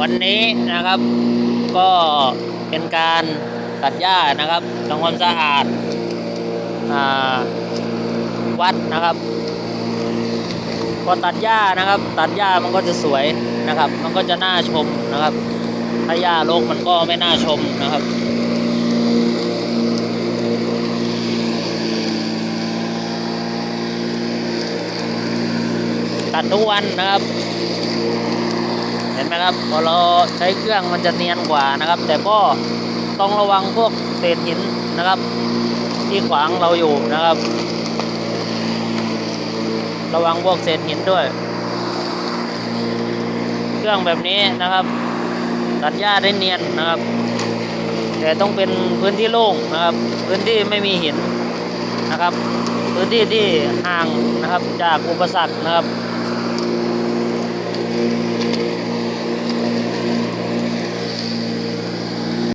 วันนี้นะครับ ก็เป็นการตัดหญ้านะครับทำความสะอาดอาวัดนะครับ พอตัดหญ้านะครับ ตัดหญ้ามันก็จะสวยนะครับ มันก็จะน่าชมนะครับ ถ้าหญ้ารกมันก็ไม่น่าชมนะครับตัดทุกวันนะครับ นไหมครับพอเราใช้เครื่องมันจะเนียนกว่านะครับ แต่ก็ต้องระวังพวกเศษหินนะครับ ที่ขวางเราอยู่นะครับ ระวังพวกเศษหินด้วย เครื่องแบบนี้นะครับ ตัดหญ้าได้เนียนนะครับ แต่ต้องเป็นพื้นที่โล่งนะครับ พื้นที่ไม่มีหินนะครับ พื้นที่ที่ห่างนะครับจากอุปสรรคนะครับ